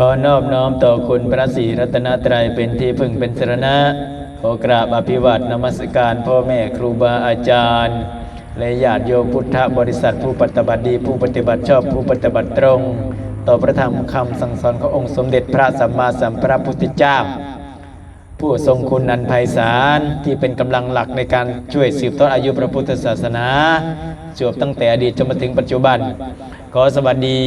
ขอนอบน้อมต่อคุณพระศรีรัตนตรัยเป็นที่พึ่งเป็นสรณะ ขอกราบอภิวัตนมัสการพ่อแม่ครูบาอาจารย์ และญาติโยมพุทธบริษัทผู้ปฏิบัติดี ผู้ปฏิบัติชอบผู้ปฏิบัติตรง ต่อพระธรรมคำสั่งสอนขององค์สมเด็จพระสัมมาสัมพุทธเจ้า ผู้ทรงคุณนันไพศาลที่เป็นกำลังหลักในการช่วยสืบทอดอายุพระพุทธศาสนาจวบตั้งแต่อดีตจนมาถึงปัจจุบัน ขอสวัสดี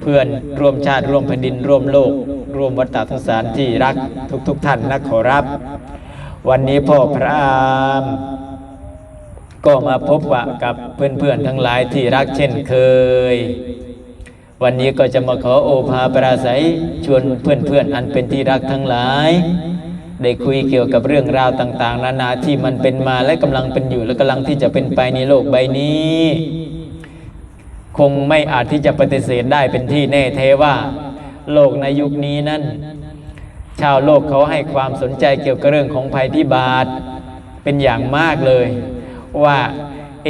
เพื่อนร่วมชาติร่วมแผ่นดิน ร่วมโลก ร่วมวัฏสงสารที่รักทุกๆทท่านนะขอรับ วันนี้พ่อพระอามก็มาพบปะกับเพื่อนๆทั้งหลายที่รักเช่นเคย วันนี้ก็จะมาขอโอภาปราศัยชวนเพื่อนๆอันเป็นที่รักทั้งหลาย ได้คุยเกี่ยวกับเรื่องราวต่าง ๆ นานาที่มันเป็นมาและกำลังเป็นอยู่และกำลังที่จะเป็นไปในโลกใบนี้ คงไม่อาจที่จะปฏิเสธได้เป็นที่แน่แท้ว่า โลกในยุคนี้นั้น ชาวโลกเขาให้ความสนใจเกี่ยวกับเรื่องของภัยพิบัติเป็นอย่างมากเลย ว่าเอ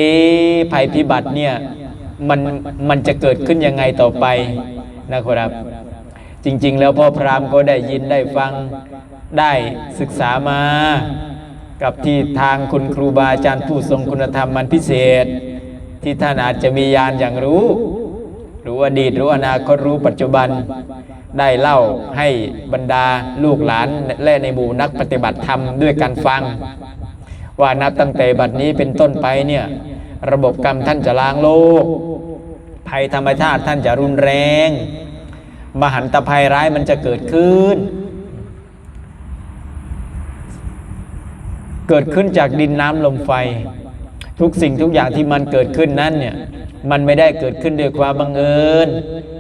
ะภัยพิบัติเนี่ยมันมันจะเกิดขึ้นยังไงต่อไปนะครับ จริง ๆ แล้วพ่อพรามก็ได้ยินได้ฟังได้ศึกษามา กับที่ทางคุณครูบาอาจารย์ผู้ทรงคุณธรรมมันพิเศษ ที่ท่านอาจจะมีญาณอย่างรู้ รู้อดีตรู้อนาคตรู้ปัจจุบันได้เล่าให้บรรดาลูกหลานและในหมู่นักปฏิบัติธรรมด้วยกันฟัง ว่านับตั้งแต่บัดนี้เป็นต้นไปเนี่ยระบบกรรมท่านจะล้างโลก ภัยธรรมชาติท่านจะรุนแรง มหันตภัยร้ายมันจะเกิดขึ้น เกิดขึ้นจากดินน้ำลมไฟ ทุกสิ่งทุกอย่างที่มันเกิดขึ้นนั้นเนี่ยมันไม่ได้เกิดขึ้นด้วยความบังเอิญ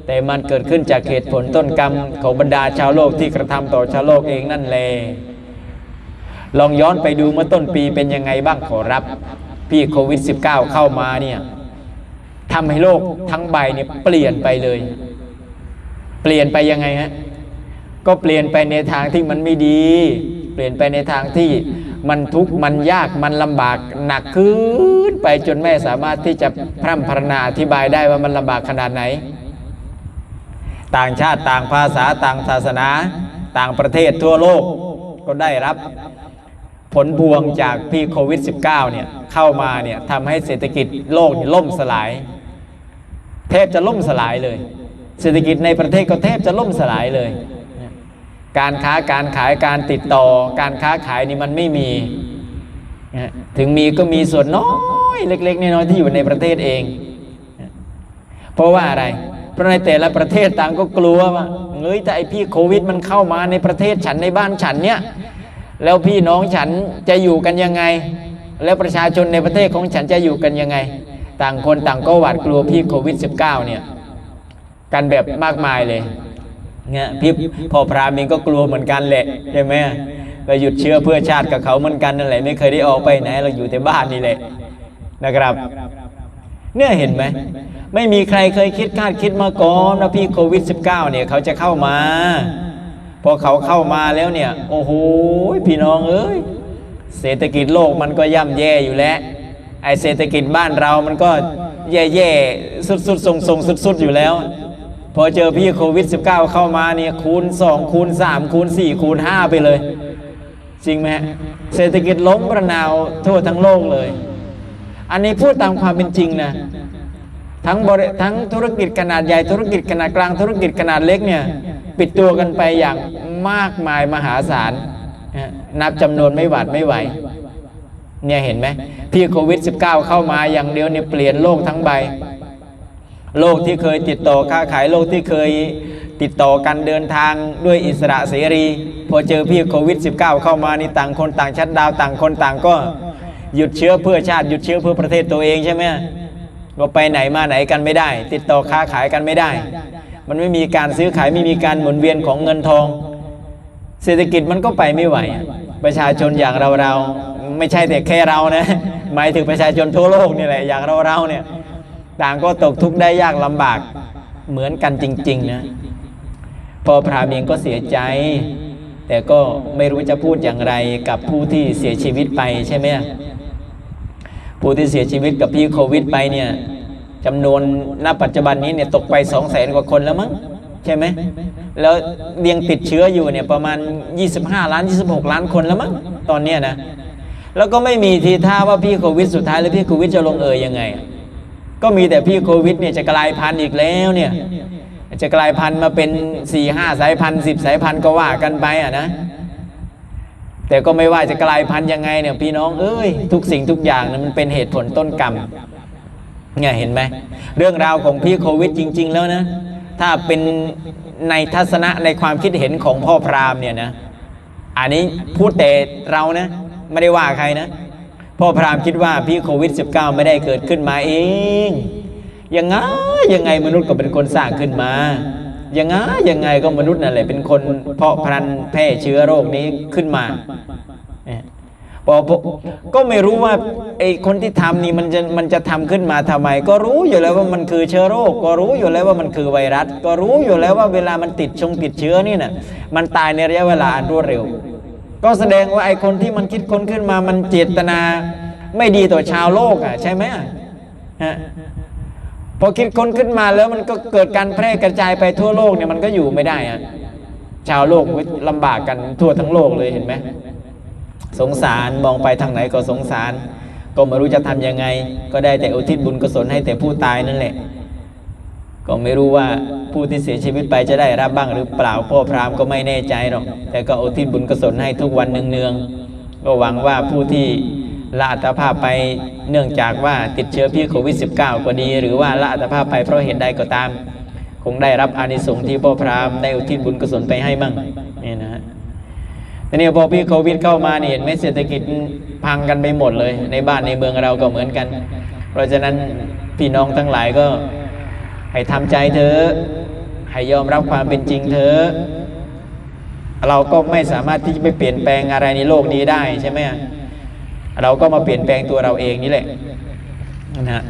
แต่มันเกิดขึ้นจากเหตุผลต้นกรรมของบรรดาชาวโลกที่กระทำต่อชาวโลกเองนั่นแหละลองย้อนไปดูเมื่อต้นปีเป็นยังไงบ้างขอรับ พี่โควิด -19 เข้ามาเนี่ยทำให้โลกทั้งใบเนี่ยเปลี่ยนไปเลย เปลี่ยนไปยังไงฮะก็เปลี่ยนไปในทางที่มันไม่ดี เปลี่ยนไปในทางที่ มันทุกข์มันยากมันลำบากหนักขึ้นไปจนไม่สามารถที่จะพร่ำพรรณนาอธิบายได้ว่ามันลำบากขนาดไหน ต่างชาติต่างภาษาต่างศาสนา ต่างประเทศทั่วโลกก็ได้รับผลพวงจากพี่โควิด -19 เนี่ยเข้ามาเนี่ยทำให้เศรษฐกิจโลกนี่ล่มสลาย แทบจะล่มสลายเลย เศรษฐกิจในประเทศก็แทบจะล่มสลายเลย การค้าการขายการติดต่อ การค้าขายนี่มันไม่มี ถึงมีก็มีส่วนน้อยเล็ก ๆ น้อยๆที่อยู่ในประเทศเอง เพราะว่าอะไร เพราะในแต่ละประเทศต่างก็กลัวว่าเฮ้ยแต่ไอพี่โควิดมันเข้ามาในประเทศฉันในบ้านฉันเนี่ยแล้วพี่น้องฉันจะอยู่กันยังไง แล้วประชาชนในประเทศของฉันจะอยู่กันยังไง ต่างคนต่างก็หวาดกลัวพี่โควิด -19 เนี่ย กันแบบมากมายเลย เนี่ยพี่พ่อพรามเองก็กลัวเหมือนกันแหละใช่ไหมเราหยุดเชื้อเพื่อชาติกับเขาเหมือนกันนั่นแหละไม่เคยได้ออกไปไหนเราอยู่แต่บ้านนี่แหละนะครับ เนี่ยเห็นไหมไม่มีใครเคยคิดคาดคิดมาก่อนว่าพี่โควิด -19 เนี่ยเขาจะเข้ามา พอเขาเข้ามาแล้วเนี่ย โอ้โหพี่น้องเอ้ยเศรษฐกิจโลกมันก็ย่ำแย่อยู่แล้วไอเศรษฐกิจบ้านเรามันก็แย่ๆสุดๆส่งๆสุดๆอยู่แล้ว พอเจอพี่โควิด -19 เข้ามาเนี่ยคูณ 2 คูณ 3 คูณ 4 คูณ 5 ไปเลย จริงไหมฮะเศรษฐกิจล้มประนาวทั่วทั้งโลกเลย อันนี้พูดตามความเป็นจริงนะทั้งบริทั้งธุรกิจขนาดใหญ่ธุรกิจขนาดกลางธุรกิจขนาดเล็กเนี่ยปิดตัวกันไปอย่างมากมายมหาศาลนับจำนวนไม่หวาดไม่ไหวเนี่ยเห็นไหมพี่โควิด -19 เข้ามาอย่างเดียวเนี่ยเปลี่ยนโลกทั้งใบ โลกที่เคยติดต่อค้าขายโลกที่เคยติดต่อกันเดินทางด้วยอิสระเสรี พอเจอพี่โควิด -19 เข้ามานี่ต่างคนต่างชัดดาวต่างคนต่างก็หยุดเชื้อเพื่อชาติหยุดเชื้อเพื่อประเทศตัวเองใช่ไหมก็ไปไหนมาไหนกันไม่ได้ ติดต่อค้าขายกันไม่ได้ มันไม่มีการซื้อขายไม่มีการหมุนเวียนของเงินทอง เศรษฐกิจมันก็ไปไม่ไหว ประชาชนอย่างเราเราไม่ใช่แต่แค่เรานะหมายถึงประชาชนทั่วโลกนี่แหละอย่างเราเราเนี่ย ต่างก็ตกทุกข์ได้ยากลำบากเหมือนกันจริง ๆ นะพอพรามเองก็เสียใจ แต่ก็ไม่รู้จะพูดอย่างไรกับผู้ที่เสียชีวิตไปใช่ไหมผู้ที่เสียชีวิตกับพี่โควิดไปเนี่ยจำนวนณปัจจุบันนี้เนี่ยตกไปสองแสนกว่าคนแล้วมั้งใช่ไหมแล้วเลียงติดเชื้ออยู่เนี่ยประมาณ 25 ล้าน 26 ล้านคนแล้วมั้งตอนเนี้ยนะแล้วก็ไม่มีทีท่าว่าพี่โควิดสุดท้ายแล้วพี่โควิดจะลงเอยยังไง ก็มีแต่พี่โควิดเนี่ยจะกลายพันธุ์อีกแล้วเนี่ยจะกลายพันธุ์มาเป็น4ี่ห้าสายพันธุ์สิบสายพันธุ์ก็ว่ากันไปอะนะแต่ก็ไม่ว่าจะกลายพันธุ์ยังไงเนี่ยพี่น้องเอ้ยทุกสิ่งทุกอย่างนะมันเป็นเหตุผลต้นกรรมเนี่ยเห็นไหมเรื่องราวของพี่โควิดจริง ๆ แล้วนะ ถ้าเป็นในทัศนะในความคิดเห็นของพ่อพราหมณ์เนี่ยนะ อันนี้พูดแต่เรานะ ไม่ได้ว่าใครนะ พ่อพราหมณ์คิดว่าพี่โควิด -19 ไม่ได้เกิดขึ้นมาเอง ยังไงยังไงมนุษย์ก็เป็นคนสร้างขึ้นมา ยังไงยังไงก็มนุษย์นั่นแหละเป็นคนเพาะพันธุ์แพร่เชื้อโรคนี้ขึ้นมาพอก็ไม่รู้ว่าไอ้คนที่ทำนี่มันจะมันจะทำขึ้นมาทำไม ก็รู้อยู่แล้วว่ามันคือเชื้อโรค ก็รู้อยู่แล้วว่ามันคือไวรัส ก็รู้อยู่แล้วว่าเวลามันติดชงติดเชื้อนี่น่ะมันตายในระยะเวลาอันรวดเร็ว ก็แสดงว่าไอ้คนที่มันคิดค้นขึ้นมามันเจตนาไม่ดีต่อชาวโลกอะใช่ไหมฮะพอคิดค้นขึ้นมาแล้วมันก็เกิดการแพร่กระจายไปทั่วโลกเนี่ยมันก็อยู่ไม่ได้อะชาวโลกลำบากกันทั่วทั้งโลกเลยเห็นไหมสงสารมองไปทางไหนก็สงสาร ก็ไม่รู้จะทำยังไง ก็ได้แต่อุทิศบุญกุศลให้แต่ผู้ตายนั่นแหละ ก็ไม่รู้ว่า ผู้ที่เสียชีวิตไปจะได้รับบ้างหรือเปล่าพ่อพราหมณ์ก็ไม่แน่ใจหรอก แต่ก็อุทิศบุญกุศลให้ทุกวันเนืองๆก็หวังว่าผู้ที่ละอัตภาพไปเนื่องจากว่าติดเชื้อพิษโควิด -19 ก็ดี หรือว่าละอัตภาพไปเพราะเหตุใดก็ตาม คงได้รับอานิสงส์ที่พ่อพราหมณ์ได้อุทิศบุญกุศลไปให้มั่งนี่นะฮะทีนี้พอพี่โควิดเข้ามาเนี่ยเห็นไหมเศรษฐกิจพังกันไปหมดเลย ในบ้านในเมืองเราก็เหมือนกัน เพราะฉะนั้นพี่น้องทั้งหลายก็ให้ทำใจเถอะ ให้ยอมรับความเป็นจริงเถอะเราก็ไม่สามารถที่จะไปเปลี่ยนแปลงอะไรในโลกนี้ได้ใช่ไหมเราก็มาเปลี่ยนแปลงตัวเราเองนี่แหละนะฮะ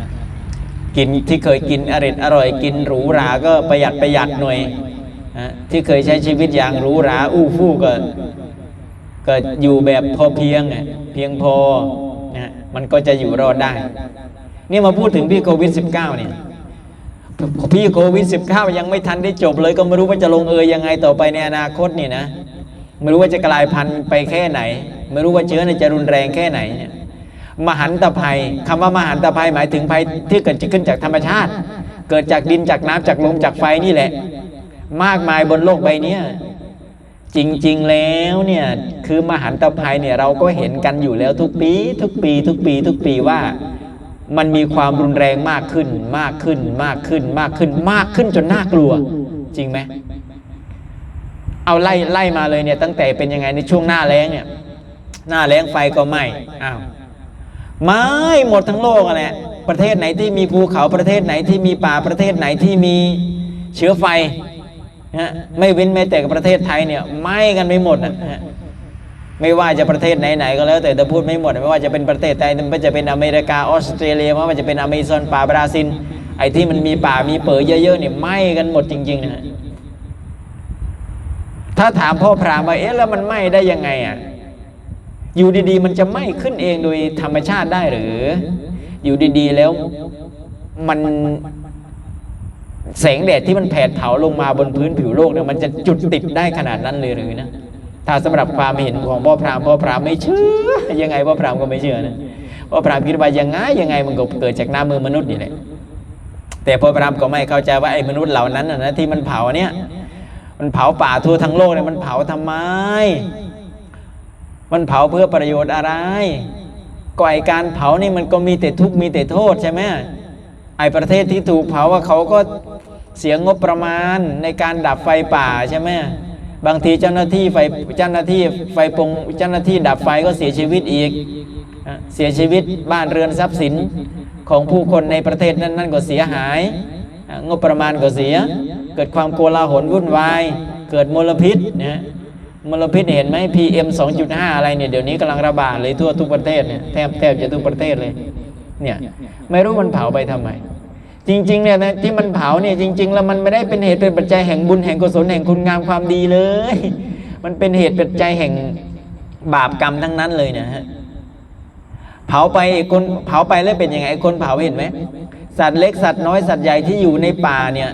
กินที่เคยกินอร่อยอร่อยกินหรูหราก็ประหยัดประหยัดหน่อยนะที่เคยใช้ชีวิตอย่างหรูหราอู้ฟู่ก็ก็อยู่แบบพอเพียงเพียงพอนะฮะมันก็จะอยู่รอดได้ นี่มาพูดถึงพี่โควิด -19 เนี่ย พี่โควิด -19 ยังไม่ทันได้จบเลยก็ไม่รู้ว่าจะลงเอยยังไงต่อไปในอนาคตนี่นะ ไม่รู้ว่าจะกลายพันธุ์ไปแค่ไหน ไม่รู้ว่าเชื้อเนี่ยจะรุนแรงแค่ไหนเนี่ยมหันตภัยคำว่ามหันตภัยหมายถึงภัยที่เกิดขึ้นจากธรรมชาติ เกิดจากดินจากน้ำจากลมจากไฟนี่แหละ มากมายบนโลกใบนี้จริง ๆ แล้วเนี่ยคือมหันตภัยเนี่ยเราก็เห็นกันอยู่แล้วทุกปี ทุกปี ทุกปี ทุกปีว่า มันมีความรุนแรงมากขึ้น มากขึ้นมากขึ้นมากขึ้นมากขึ้นจนน่ากลัว จริงไหมเอาไล่ไล่มาเลยเนี่ยตั้งแต่เป็นยังไงในช่วงหน้าแล้งเนี่ยหน้าแล้งไฟก็ไหม้อ้าวไหม้หมดทั้งโลกอะแหละประเทศไหนที่มีภูเขาประเทศไหนที่มีป่าประเทศไหนที่มีเชื้อไฟนะไม่เว้นแม้แต่ประเทศไทยเนี่ยไหม้กันไปหมดนะ ไม่ว่าจะประเทศไหนๆก็แล้วแต่แต่พูดไม่หมด ไม่ว่าจะเป็นประเทศไทยมันจะเป็นอเมริกาออสเตรเลียไม่ว่าจะเป็นอเมซอนป่าบราซิลไอ้ที่มันมีป่ามีเปิดเยอะๆเนี่ยไหม้กันหมดจริงๆนะถ้าถามพ่อพรามว่าเอ๊ะแล้วมันไหม้ได้ยังไงอะอยู่ดีๆ มันจะไหม้ขึ้นเองโดยธรรมชาติได้หรือ อยู่ดีๆแล้วมันแสงแดดที่มันแผดเผาลงมาบนพื้นผิวโลกเนี่ยมันจะจุดติดได้ขนาดนั้นเลยหรือนะ ถ้าสำหรับความเห็นของพ่อพราหมณ์พ่อพราหมณ์ไม่เชื่อ ยังไงพ่อพราหมณ์ก็ไม่เชื่อนะพ่อพราหมณ์คิดว่ายังไงยังไงมันก็เกิดจากน้ามือมนุษย์นี่แหละแต่พ่อพราหมณ์ก็ไม่เข้าใจว่าไอ้มนุษย์เหล่านั้นนะที่มันเผาเนี่ย มันเผาป่าทั่วทั้งโลกเนี่ยมันเผาทำไม มันเผาเพื่อประโยชน์อะไรก็ไอการเผานี่มันก็มีแต่ทุกข์มีแต่โทษใช่ไหมไอประเทศที่ถูกเผาว่าเขาก็เสียงบประมาณในการดับไฟป่าใช่ไหม บางทีเจ้าหน้าที่ไฟเจ้าหน้าที่ไฟปงเจ้าหน้าที่ดับไฟก็เสียชีวิตอีก เสียชีวิตบ้านเรือนทรัพย์สินของผู้คนในประเทศนั้นนั่นก็เสียหาย งบประมาณก็เสีย เกิดความโกลาหลวุ่นวาย เกิดมลพิษนะมลพิษเห็นไหม PM 2.5 อะไรเนี่ยเดี๋ยวนี้กำลังระบาดเลยทั่วทุกประเทศเนี่ยแทบแทบจะทุกประเทศเลยเนี่ยไม่รู้มันเผาไปทำไม จริงๆเนี่ยนะที่มันเผาเนี่ยจริง ๆ แล้วมันไม่ได้เป็นเหตุเป็นปัจจัยแห่งบุญแห่งกุศลแห่งคุณงามความดีเลย มันเป็นเหตุเปัจจัยแห่งบาปกรรมทั้งนั้นเลยนะฮะเผาไปไอ้คนเผาไปแล้วเป็นยังไงคนเผาเห็นไหมสัตว์เล็กสัตว์น้อยสัตว์ใหญ่ที่อยู่ในป่าเนี่ย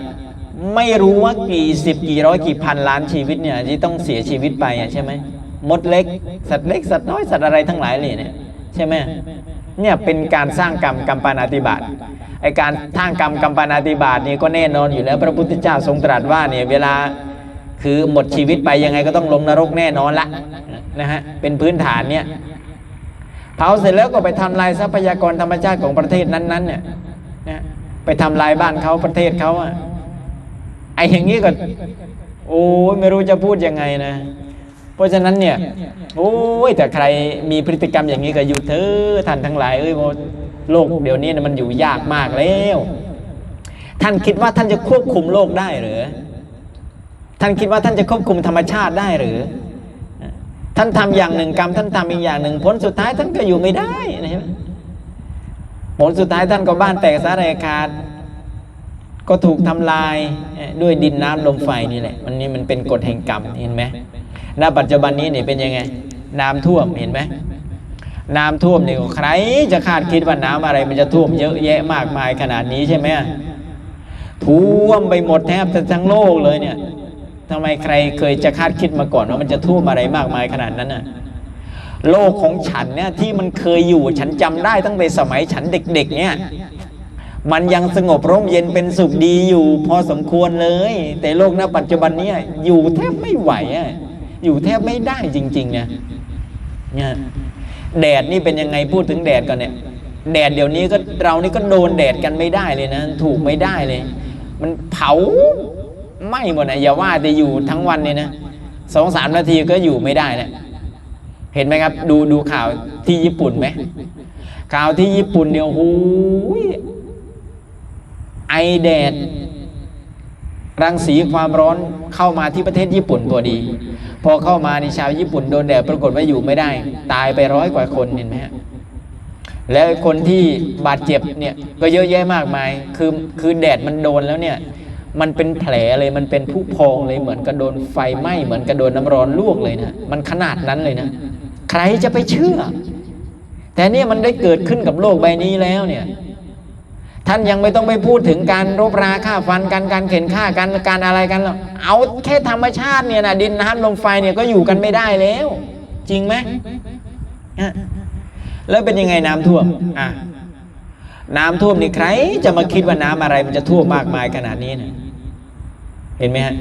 ไม่รู้ว่ากี่สิบกี่ร้อยกี่พันล้านชีวิตเนี่ยที่ต้องเสียชีวิตไปอะใช่ไหมมดเล็ก สัตว์เล็กสัตว์น้อยสัตว์อะไรทั้งหลายเลยเนี่ยใช่ไหมเนี่ยเป็นการสร้างกรรมกรรมปานาติบาต ไอการสร้างกรรมกรรมปนาติบาตนี่ก็แน่นอนอยู่แล้ว พระพุทธเจ้าทรงตรัสว่าเนี่ยเวลาคือหมดชีวิตไปยังไงก็ต้องลงนรกแน่นอนละนะฮะเป็นพื้นฐานเนี่ยเผาเสร็จแล้วก็ไปทำลายทรัพยากรธรรมชาติของประเทศนั้นๆเนี่ยนะไปทำลายบ้านเขาประเทศเขาอะไออย่างนี้ก็โอ้ไม่รู้จะพูดยังไงนะ เพราะฉะนั้นเนี่ยโอ้ยแต่ใครมีพฤติกรรมอย่างนี้ก็หยุดเถอะท่านทั้งหลายเอ้ย โลกเดี๋ยวนี้มันอยู่ยากมากแล้ว ท่านคิดว่าท่านจะควบคุมโลกได้หรือ ท่านคิดว่าท่านจะควบคุมธรรมชาติได้หรือ ท่านทำอย่างหนึ่งกรรมท่านทำอีกอย่างหนึ่งผลสุดท้ายท่านก็อยู่ไม่ได้นะใช่ไหมผลสุดท้ายท่านก็บ้านแตกสาแยขาดก็ถูกทำลายด้วยดินน้ำลมไฟนี่แหละ มันนี่มันเป็นกฎแห่งกรรมเห็นไหมณปัจจุบันนี้เนี่ยเป็นยังไง น้ำท่วมเห็นไหม น้ำท่วมนี่ใครจะคาดคิดว่าน้ำอะไร มันจะท่วมเยอะแยะมากมายขนาดนี้ใช่ไหมท่วมไปหมดแทบจะทั้งโลกเลยเนี่ยทำไมใครเคยจะคาดคิดมาก่อนว่ามันจะท่วมอะไรมากมายขนาดนั้นน่ะโลกของฉันเนี่ยที่มันเคยอยู่ฉันจำได้ตั้งแต่สมัยฉันเด็ก ๆ เนี่ยมันยังสงบร่มเย็นเป็นสุขดีอยู่พอสมควรเลย แต่โลกณปัจจุบันเนี้อยู่แทบไม่ไหวอะอยู่แทบไม่ได้จริงๆเนี่ยเนี่ย แดดนี่เป็นยังไงพูดถึงแดดก่อนเนี่ยแดดเดี๋ยวนี้ก็เรานี่ก็โดนแดดกันไม่ได้เลยนะ ถูกไม่ได้เลย มันเผาไหม้หมดนะอย่าว่าแต่อยู่ทั้งวันเนี่ยนะสองสามนาทีก็อยู่ไม่ได้แล้วเห็นไหมครับ ดูดูข่าวที่ญี่ปุ่นไหมข่าวที่ญี่ปุ่นเนี่ยโอ้โหไอแดดรังสีความร้อนเข้ามาที่ประเทศญี่ปุ่นพอดี พอเข้ามาในชาวญี่ปุ่นโดนแดดปรากฏว่าอยู่ไม่ได้ ตายไปร้อยกว่าคนเห็นไหมฮะแล้วคนที่บาดเจ็บเนี่ยก็เยอะแยะมากมาย คือคือแดดมันโดนแล้วเนี่ยมันเป็นแผลเลยมันเป็นผู้พองเลยเหมือนกับโดนไฟไหม้เหมือนกับโดนน้ำร้อนลวกเลยนะมันขนาดนั้นเลยนะ ใครจะไปเชื่อ แต่เนี่ยมันได้เกิดขึ้นกับโลกใบนี้แล้วเนี่ย ท่านยังไม่ต้องไปพูดถึงการรบราฆ่าฟันกันการเข็นฆ่ากันการอะไรกันหรอกเอาแค่ธรรมชาติเนี่ยนะดินน้ำลมไฟเนี่ยก็อยู่กันไม่ได้แล้ว จริงไหมอะแล้วเป็นยังไงน้ำท่วมอะน้ำท่วมนี่ใคร จะมาคิดว่าน้ำอะไรมันจะท่วมมากมายขนาดนี้นะเห็นไหมฮะ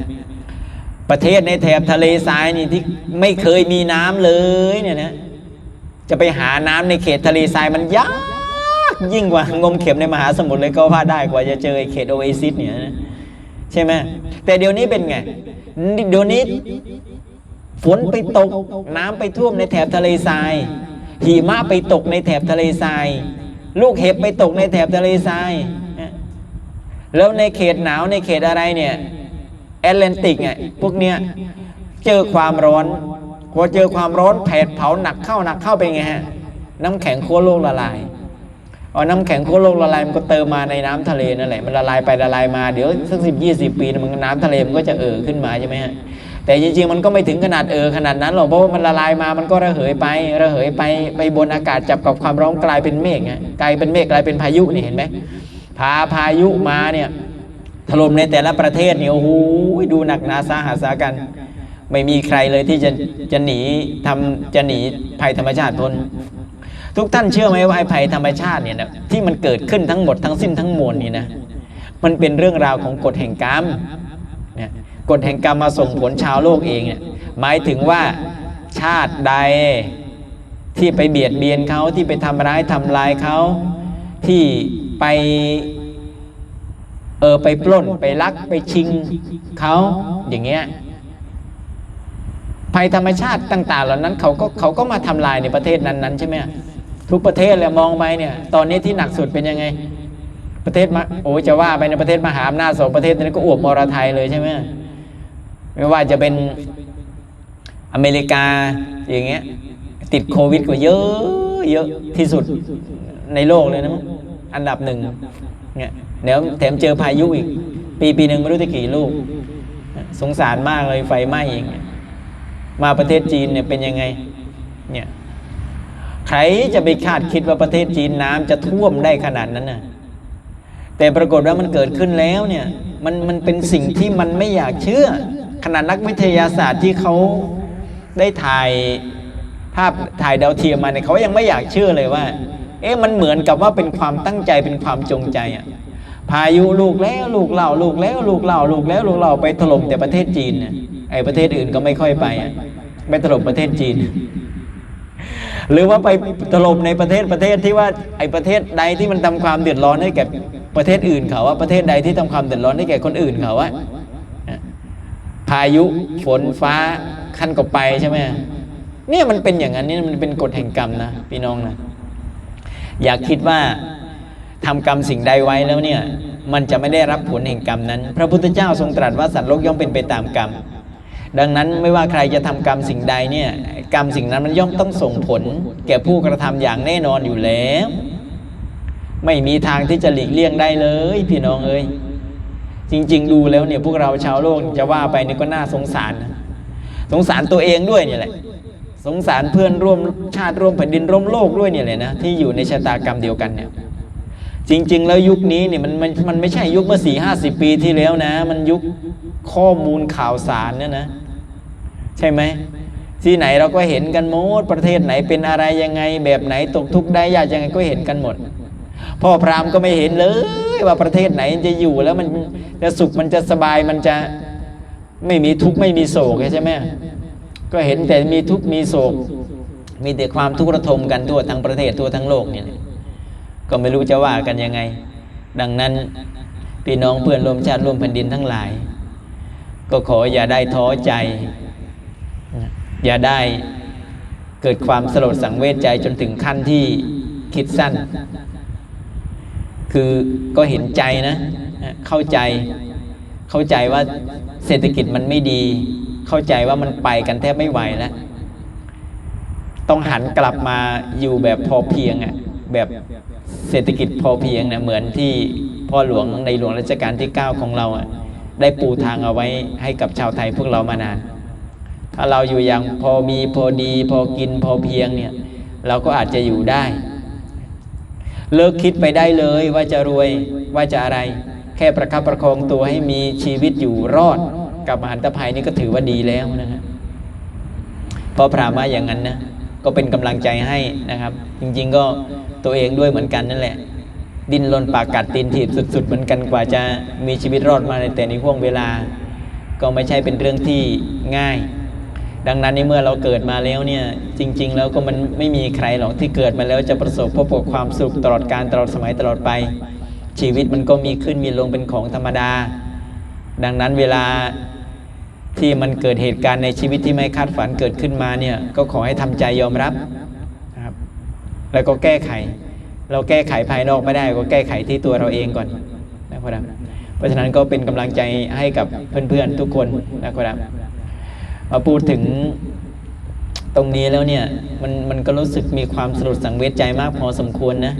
ประเทศในแถบทะเลทรายนี่ที่ไม่เคยมีน้ำเลยเนี่ยนะจะไปหาน้ำในเขตทะเลทรายมันยาก ยิ่งกว่างมเข็มในมหาสมุทรเลยก็ว่าได้กว่าจะเจอเขตโอเอซิสเนี่ยนะใช่ไหมแต่เดี๋ยวนี้เป็นไง เดี๋ยวนี้ ฝนไปตก น้ำไปท่วมในแถบทะเลทรายหิมะไปตกในแถบทะเลทราย ลูกเห็บไปตกในแถบทะเลทรายแล้วในเขตหนาวในเขตอะไรเนี่ยแอตแลนติกเนี่ยพวกเนี้ยเจอความร้อนพอเจอความร้อนแผดเผาหนักเข้าหนักเข้าไปไงฮะน้ำแข็งขั้วโลกละลาย เอาน้ำแข็งขั้วโลกละลายมันก็เติมมาในน้ำทะเลนั่นแหละมันละลายไปละลายมาเดี๋ยวสักสิบยี่สิบปีมันน้ำทะเลมันก็จะเอ่อขึ้นมาใช่ไหมฮะแต่จริงๆมันก็ไม่ถึงขนาดเออขนาดนั้นหรอกเพราะว่ามันละลายมามันก็ระเหยไประเหยไปไปบนอากาศจับกับความร้อนกลายเป็นเมฆไงกลายเป็นเมฆกลายเป็นพายุนี่เห็นไหมพาพายุมาเนี่ยถล่มในแต่ละประเทศเนี่ยโอ้โหดูหนักหนาสาหัสสากัน ไม่มีใครเลยที่จะจะหนีทำจะหนีภัยธรรมชาติพ้น ทุกท่านเชื่อไหมว่าไอ้ภัยธรรมชาติเนี่ยนะที่มันเกิดขึ้นทั้งหมดทั้งสิ้นทั้งมวลนี่นะมันเป็นเรื่องราวของกฎแห่งกรรมเนี่ยกฎแห่งกรรมมาส่งผลชาวโลกเองเนี่ยหมายถึงว่าชาติใดที่ไปเบียดเบียนเขาที่ไปทำร้ายทำลายเขาที่ไปเออไปปล้นไปลักไปชิงเขาอย่างเงี้ยภัยธรรมชาติต่าง ๆ เหล่านั้นเขาก็เขาก็มาทำลายในประเทศนั้นๆใช่ไหม ทุกประเทศเลยมองไปเนี่ย ตอนนี้ที่หนักสุดเป็นยังไง ประเทศมาโอ้จะว่าไปในประเทศมหาอำนาจสองประเทศนี้ก็อวบมรไทยเลยใช่ไหมไม่ว่าจะเป็นอเมริกาอย่างเงี้ย ติดโควิดก็เยอะเยอะที่สุดในโลกเลยนะมั้งอันดับหนึ่งเนี่ยเดี๋ยวแถมเจอพายุอีก ปีปีหนึ่งไม่รู้จะกี่ลูก สงสารมากเลยไฟไหม้อีกมาประเทศจีนเนี่ยเป็นยังไงเนี่ย ครจะไปคาดคิดว่าประเทศจีนน้ำจะท่วมได้ขนาดนั้นน่ะแต่ปรากฏว่ามันเกิดขึ้นแล้วเนี่ยมันมันเป็นสิ่งที่มันไม่อยากเชื่อ ขนาดนักวิทยาศาสตร์ที่เขาได้ถ่ายภาพถ่ายดาวเทียมมาเนี่ยเขายังไม่อยากเชื่อเลยว่า เอ๊ะมันเหมือนกับว่าเป็นความตั้งใจเป็นความจงใจอะพายุลูกแล้วลูกเล่าลูกแล้วลูกเล่าลูกแล้วลูกเล่าไปถล่มแต่ประเทศจีนเนี่ยไอ้ประเทศอื่นก็ไม่ค่อยไปอะไปถล่มประเทศจีน หรือว่าไปถล่มในประเทศประเทศที่ว่าไอ้ประเทศใดที่มันทำความเดือดร้อนให้แก่ประเทศอื่นเขาว่าประเทศใดที่ทำความเดือดร้อนให้แก่คนอื่นเขาว่าพายุฝนฟ้าขั้นก็ไปใช่ไหมเนี่ยมันเป็นอย่างนั้นนี่มันเป็นกฎแห่งกรรมนะพี่น้องนะอย่าคิดว่าทำกรรมสิ่งใดไว้แล้วเนี่ย มันจะไม่ได้รับผลแห่งกรรมนั้น พระพุทธเจ้าทรงตรัสว่าสัตว์โลกย่อมเป็นไปตามกรรม ดังนั้นไม่ว่าใครจะทำกรรมสิ่งใดเนี่ยกรรมสิ่งนั้นมันย่อมต้องส่งผล แก่ผู้กระทำอย่างแน่นอนอยู่แล้ว ไม่มีทางที่จะหลีกเลี่ยงได้เลย พี่น้องเอ้ยจริง ๆ ดูแล้วเนี่ยพวกเราชาวโลกจะว่าไปนี่ก็น่าสงสารสงสารตัวเองด้วยเนี่ยแหละ สงสารเพื่อนร่วมชาติร่วมแผ่นดินร่วมโลกด้วยเนี่ยเลยนะที่อยู่ในชะตากรรมเดียวกันเนี่ย จริง ๆ แล้วยุคนี้เนี่ยมันมันมันไม่ใช่ยุคเมื่อสี่ห้าสิบปีที่แล้วนะ มันยุคข้อมูลข่าวสารเนี่ยนะ ใช่ไหมที่ไหนเราก็เห็นกันหมดประเทศไหนเป็นอะไรยังไง แบบไหนตกทุกข์ได้ยากยังไงก็เห็นกันหมด พ่อพราหมณ์ก็ไม่เห็นเลย ว่าประเทศไหนจะอยู่แล้วมันจะสุขมันจะสบายมันจะไม่มีทุกข์ไม่มีโศกใช่ไหมก็เห็นแต่มีทุกข์มีโศก มีแต่ความทุกข์ระทมกันทั่วทั้งประเทศทั่วทั้งโลกเนี่ย ก็ไม่รู้จะว่ากันยังไง ดังนั้นพี่น้องเพื่อนร่วมชาติร่วมแผ่นดินทั้งหลาย ก็ขออย่าได้ท้อใจ อย่าได้เกิดความสลดสังเวชใจจนถึงขั้นที่คิดสั้น คือก็เห็นใจนะ เข้าใจเข้าใจว่าเศรษฐกิจมันไม่ดี เข้าใจว่ามันไปกันแทบไม่ไหวแล้วต้องหันกลับมาอยู่แบบพอเพียงอะแบบ เศรษฐกิจพอเพียงนะเหมือนที่พ่อหลวงในหลวงรัชกาลที่ 9 ของเราได้ปูทางเอาไว้ให้กับชาวไทยพวกเรามานาน ถ้าเราอยู่อย่างพอมีพอดี พอกินพอเพียงเนี่ยเราก็อาจจะอยู่ได้ เลิกคิดไปได้เลยว่าจะรวยว่าจะอะไร แค่ประคับประคองตัวให้มีชีวิตอยู่รอดกับมหันตภัยนี่ก็ถือว่าดีแล้วนะครับเพราะพระมาอย่างนั้นนะ ก็เป็นกำลังใจให้นะครับ จริงๆก็ตัวเองด้วยเหมือนกันนั่นแหละ ดินรนปากกัดตีนถีบสุด ๆ เหมือนกันกว่าจะมีชีวิตรอดมาในแต่ในห่วงเวลา ก็ไม่ใช่เป็นเรื่องที่ง่าย ดังนั้นในเมื่อเราเกิดมาแล้วเนี่ยจริง ๆ แล้วก็มันไม่มีใครหรอกที่เกิดมาแล้วจะประสบพบกับความสุขตลอดการตลอดสมัยตลอดไป ชีวิตมันก็มีขึ้นมีลงเป็นของธรรมดา ดังนั้นเวลา ที่มันเกิดเหตุการณ์ในชีวิตที่ไม่คาดฝันเกิดขึ้นมาเนี่ยก็ขอให้ทำใจยอมรับนะครับ แล้วก็แก้ไข เราแก้ไขภายนอกไม่ได้ก็แก้ไขที่ตัวเราเองก่อนนะครับเพราะฉะนั้นก็เป็นกำลังใจให้กับเพื่อนๆทุกคนนะครับมาพูดถึงตรงนี้แล้วเนี่ยมันมันก็รู้สึกมีความสลดสังเวชใจมากพอสมควรนะ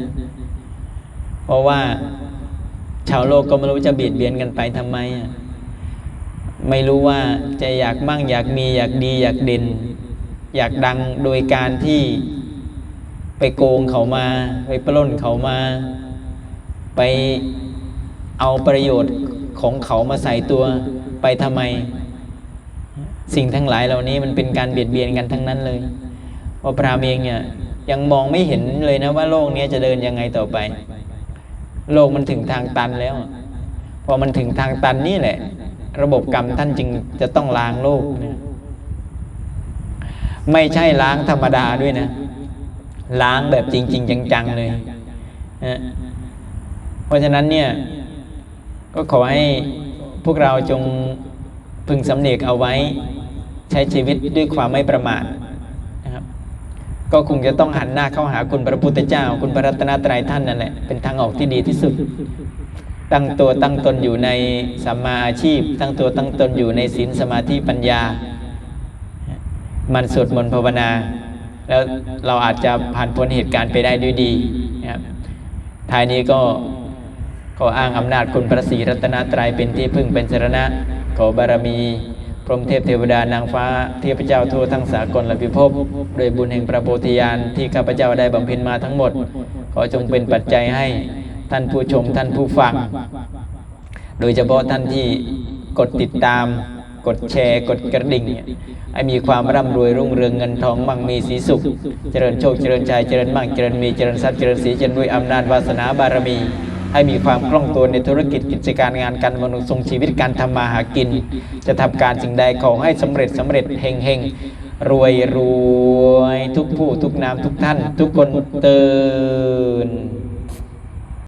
เพราะว่าชาวโลกก็ไม่รู้จะเบียดเบียนกันไปทำไมอะ ไม่รู้ว่าจะอยากมั่งอยากมีอยากดีอยากเด่น อยากดังโดยการที่ไปโกงเขามา ไปปล้นเขามา ไปเอาประโยชน์ของเขามาใส่ตัวไปทำไม สิ่งทั้งหลายเหล่านี้มันเป็นการเบียดเบียนกันทั้งนั้นเลยเพราะพรามเองเนี่ยยังมองไม่เห็นเลยนะว่าโลกนี้จะเดินยังไงต่อไป โลกมันถึงทางตันแล้ว พอมันถึงทางตันนี่แหละ ระบบกรรมท่านจึงจะต้องล้างโลกนะไม่ใช่ล้างธรรมดาด้วยนะ ล้างแบบจริง ๆ จังๆเลยนะเพราะฉะนั้นเนี่ย ก็ขอให้พวกเราจงพึงสำเนกเอาไว้ ใช้ชีวิตด้วยความไม่ประมาทนะครับ ก็คงจะต้องหันหน้าเข้าหาคุณพระพุทธเจ้า คุณพระรัตนตรัยท่านนั่นแหละเป็นทางออกที่ดีที่สุด ตั้งตัวตั้งตนอยู่ในสัมมาอาชีพ ตั้งตัวตั้งตนอยู่ในศีลสมาธิปัญญา มันสวดมนต์ภาวนา แล้วเราอาจจะผ่านพ้นเหตุการณ์ไปได้ด้วยดีนะครับท้ายนี้ก็ขออ้างอำนาจคุณพระศรีรัตนตรัยเป็นที่พึ่งเป็นสรณะ ขอบารมี พรหมเทพเทวดานางฟ้า เทพเจ้าทั่วทั้งสากลและพิภพโดยบุญแห่งพระโพธิญาณที่ข้าพเจ้าได้บำเพ็ญมาทั้งหมด ขอจงเป็นปัจจัยให้ ท่านผู้ชมท่านผู้ฟัง โดยเฉพาะท่านที่กดติดตาม กดแชร์ กดกระดิ่งเนี่ยให้มีความร่ำรวยรุ่งเรืองเงินทองมั่งมีสีสุข เจริญโชคเจริญชัยเจริญมั่งเจริญมีเจริญทรัพย์เจริญสีเจริญด้วยอำนาจวาสนาบารมี ให้มีความคล่องตัวในธุรกิจกิจการงานการมนุษย์ทรงชีวิตการทำมาหากิน จะทำการสิ่งใดขอให้สำเร็จสำเร็จเฮงเฮงรวยรวยทุกผู้ทุกนามทุกท่าน ทุกคนเตือน